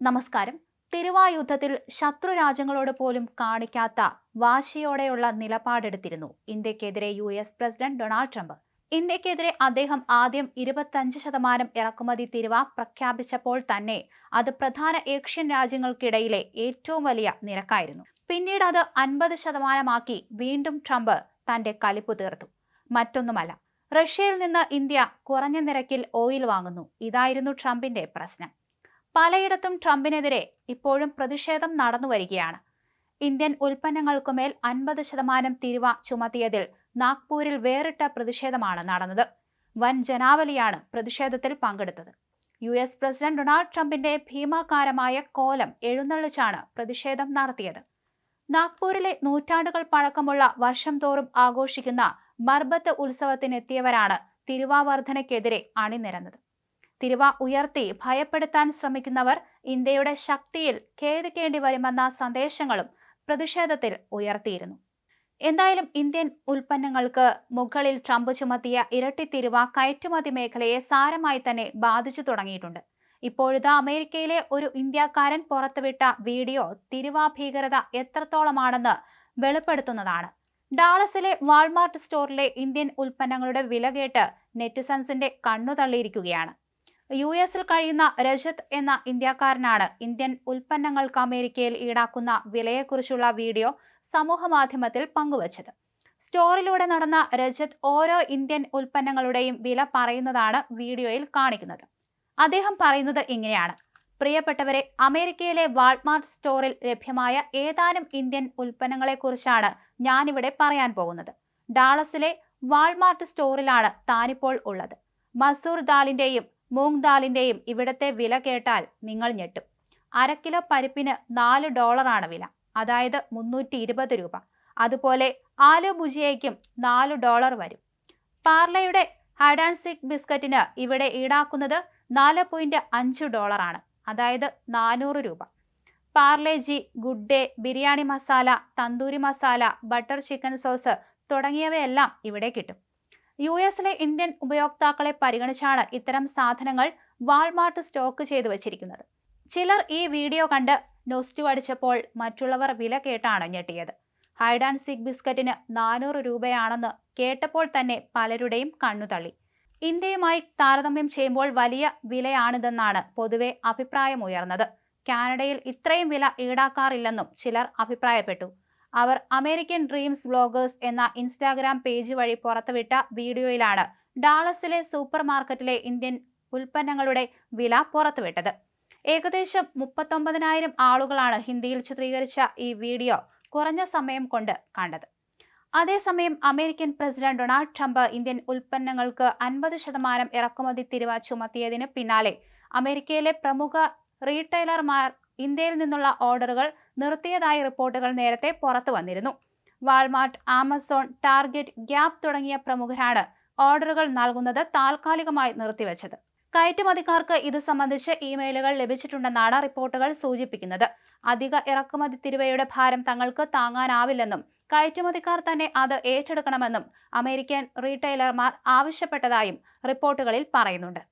നമസ്കാരം. തിരുവായുദ്ധത്തിൽ ശത്രു രാജ്യങ്ങളോട് പോലും കാണിക്കാത്ത വാശിയോടെയുള്ള നിലപാടെടുത്തിരുന്നു ഇന്ത്യക്കെതിരെ U S president Donald Trump. ഇന്ത്യക്കെതിരെ അദ്ദേഹം ആദ്യം ഇരുപത്തഞ്ച് ശതമാനം ഇറക്കുമതി തിരുവ പ്രഖ്യാപിച്ചപ്പോൾ തന്നെ അത് പ്രധാന ഏഷ്യൻ രാജ്യങ്ങൾക്കിടയിലെ ഏറ്റവും വലിയ നിരക്കായിരുന്നു. പിന്നീട് അത് അൻപത് ശതമാനമാക്കി വീണ്ടും ട്രംപ് തന്റെ കലിപ്പ് തീർത്തു. മറ്റൊന്നുമല്ല റഷ്യയിൽ നിന്ന് ഇന്ത്യ കുറഞ്ഞ നിരക്കിൽ ഓയിൽ വാങ്ങുന്നു. ഇതായിരുന്നു ട്രംപിന്റെ പ്രശ്നം. പലയിടത്തും ട്രംപിനെതിരെ ഇപ്പോഴും പ്രതിഷേധം നടന്നു വരികയാണ് ഇന്ത്യൻ ഉൽപ്പന്നങ്ങൾക്കുമേൽ അൻപത് ശതമാനം തിരുവ ചുമത്തിയതിൽ നാഗ്പൂരിൽ വേറിട്ട പ്രതിഷേധമാണ് നടന്നത്. വൻ ജനാവലിയാണ് പ്രതിഷേധത്തിൽ പങ്കെടുത്തത്. യു എസ് പ്രസിഡന്റ് ഡൊണാൾഡ് ട്രംപിന്റെ ഭീമാകാരമായ കോലം എഴുന്നള്ളിച്ചാണ് പ്രതിഷേധം നടത്തിയത്. നാഗ്പൂരിലെ നൂറ്റാണ്ടുകൾ പഴക്കമുള്ള വർഷം തോറും ആഘോഷിക്കുന്ന മർബത്ത് ഉത്സവത്തിനെത്തിയവരാണ് തിരുവാവർധനയ്ക്കെതിരെ അണിനിരന്നത്. തിരുവ ഉയർത്തി ഭയപ്പെടുത്താൻ ശ്രമിക്കുന്നവർ ഇന്ത്യയുടെ ശക്തിയിൽ ഖേദിക്കേണ്ടി വരുമെന്ന സന്ദേശങ്ങളും പ്രതിഷേധത്തിൽ ഉയർത്തിയിരുന്നു. എന്തായാലും ഇന്ത്യൻ ഉൽപ്പന്നങ്ങൾക്ക് മുകളിൽ ട്രംപ് ചുമത്തിയ ഇരട്ടി തിരുവ കയറ്റുമതി മേഖലയെ സാരമായി തന്നെ ബാധിച്ചു തുടങ്ങിയിട്ടുണ്ട്. ഇപ്പോഴത്തെ അമേരിക്കയിലെ ഒരു ഇന്ത്യക്കാരൻ പുറത്തുവിട്ട വീഡിയോ തിരുവ ഭീകരത എത്രത്തോളമാണെന്ന് വെളിപ്പെടുത്തുന്നതാണ്. ഡാളസിലെ വാൾമാർട്ട് സ്റ്റോറിലെ ഇന്ത്യൻ ഉൽപ്പന്നങ്ങളുടെ വില കേട്ട് നെറ്റിസൺസിന്റെ കണ്ണു തള്ളിയിരിക്കുകയാണ് യു എസിൽ കഴിയുന്ന രജത് എന്ന ഇന്ത്യക്കാരനാണ് ഇന്ത്യൻ ഉൽപ്പന്നങ്ങൾക്ക് അമേരിക്കയിൽ ഈടാക്കുന്ന വിലയെക്കുറിച്ചുള്ള വീഡിയോ സമൂഹമാധ്യമത്തിൽ പങ്കുവച്ചത്. സ്റ്റോറിലൂടെ നടന്ന രജത് ഓരോ ഇന്ത്യൻ ഉൽപ്പന്നങ്ങളുടെയും വില പറയുന്നതാണ് വീഡിയോയിൽ കാണിക്കുന്നത്. അദ്ദേഹം പറയുന്നത് ഇങ്ങനെയാണ്. പ്രിയപ്പെട്ടവരെ അമേരിക്കയിലെ വാൾമാർട്ട് സ്റ്റോറിൽ ലഭ്യമായ ഏതാനും ഇന്ത്യൻ ഉൽപ്പന്നങ്ങളെക്കുറിച്ചാണ് ഞാനിവിടെ പറയാൻ പോകുന്നത്. ഡാളസിലെ വാൾമാർട്ട് സ്റ്റോറിലാണ് താനിപ്പോൾ ഉള്ളത്. മസൂർ ദാലിന്റെയും മൂങ് ദാലിന്റെയും ഇവിടത്തെ വില കേട്ടാൽ നിങ്ങൾ ഞെട്ടും. അര കിലോ പരിപ്പിന് നാല് ഡോളറാണ് വില. അതായത് മുന്നൂറ്റി ഇരുപത് രൂപ. അതുപോലെ ആലു ഭുജിയയ്ക്കും നാല് ഡോളർ വരും. പാർലയുടെ ഹൈഡ് ആൻഡ് സിക് ബിസ്ക്കറ്റിന് ഇവിടെ ഈടാക്കുന്നത് നാല് പോയിന്റ് അഞ്ച് ഡോളറാണ്. അതായത് നാനൂറ് രൂപ. Parle G good day biryani masala tandoori masala butter chicken sauce തുടങ്ങിയവയെല്ലാം ഇവിടെ കിട്ടും. യു എസിലെ ഇന്ത്യൻ ഉപയോക്താക്കളെ പരിഗണിച്ചാണ് ഇത്തരം സാധനങ്ങൾ വാൾമാർട്ട് സ്റ്റോക്ക് ചെയ്തു വച്ചിരിക്കുന്നത്. ചിലർ ഈ വീഡിയോ കണ്ട് നൊസ്റ്റു അടിച്ചപ്പോൾ മറ്റുള്ളവർ വില കേട്ടാണ് ഞെട്ടിയത്. ഹൈഡ് ആൻഡ് സിക് ബിസ്ക്കറ്റിന് നാനൂറ് രൂപയാണെന്ന് കേട്ടപ്പോൾ തന്നെ പലരുടെയും കണ്ണുതള്ളി ഇന്ത്യയുമായി താരതമ്യം ചെയ്യുമ്പോൾ വലിയ വിലയാണിതെന്നാണ് പൊതുവെ അഭിപ്രായമുയർന്നത്. കാനഡയിൽ ഇത്രയും വില ഈടാക്കാറില്ലെന്നും ചിലർ അഭിപ്രായപ്പെട്ടു. അവർ അമേരിക്കൻ ഡ്രീംസ് വ്ളോഗേഴ്സ് എന്ന ഇൻസ്റ്റാഗ്രാം പേജ് വഴി പുറത്തുവിട്ട വീഡിയോയിലാണ് ഡാളസിലെ സൂപ്പർ മാർക്കറ്റിലെ ഇന്ത്യൻ ഉൽപ്പന്നങ്ങളുടെ വില പുറത്തുവിട്ടത്. ഏകദേശം മുപ്പത്തൊമ്പതിനായിരം ആളുകളാണ് ഹിന്ദിയിൽ ചിത്രീകരിച്ച ഈ വീഡിയോ കുറഞ്ഞ സമയം കൊണ്ട് കണ്ടത്. അതേസമയം American president Donald Trump Indian ഉൽപ്പന്നങ്ങൾക്ക് അൻപത് ശതമാനം ഇറക്കുമതി തിരിവ ചുമത്തിയതിന് പിന്നാലെ അമേരിക്കയിലെ പ്രമുഖ റീറ്റെയിലർമാർ ഇന്ത്യയിൽ നിന്നുള്ള ഓർഡറുകൾ നിർത്തിയതായി റിപ്പോർട്ടുകൾ നേരത്തെ പുറത്തു വന്നിരുന്നു. വാൾമാർട്ട് ആമസോൺ ടാർഗറ്റ് ഗ്യാപ് തുടങ്ങിയ പ്രമുഖരാണ് ഓർഡറുകൾ നൽകുന്നത് താൽക്കാലികമായി നിർത്തിവെച്ചത്. കയറ്റുമതിക്കാർക്ക് ഇത് സംബന്ധിച്ച് ഇമെയിലുകൾ ലഭിച്ചിട്ടുണ്ടെന്നാണ് റിപ്പോർട്ടുകൾ സൂചിപ്പിക്കുന്നത്. അധിക ഇറക്കുമതി തിരുവയുടെ ഭാരം തങ്ങൾക്ക് താങ്ങാനാവില്ലെന്നും കയറ്റുമതിക്കാർ തന്നെ അത് ഏറ്റെടുക്കണമെന്നും അമേരിക്കൻ റീറ്റെയിലർമാർ ആവശ്യപ്പെട്ടതായും റിപ്പോർട്ടുകളിൽ പറയുന്നുണ്ട്.